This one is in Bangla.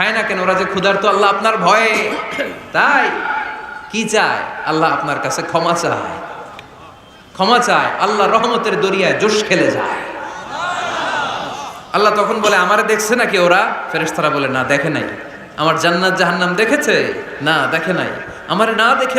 খায় না কেন? ওরা যে ক্ষুধার্ত, আল্লাহ আপনার ভয়ে। তাই কি চায়? আল্লাহ আপনার কাছে ক্ষমা চায়। ক্ষমা চায়, আল্লাহ রহমতের দরিয়ায় জোশ খেলে যায়। আল্লাহ তখন বলে, আমার দেখছে নাকি ওরা? ফেরেস্তারা বলে, না, দেখে নাই। আমার জান্নাত জাহান্নাম দেখেছে? না, দেখে নাই। আমার না দেখে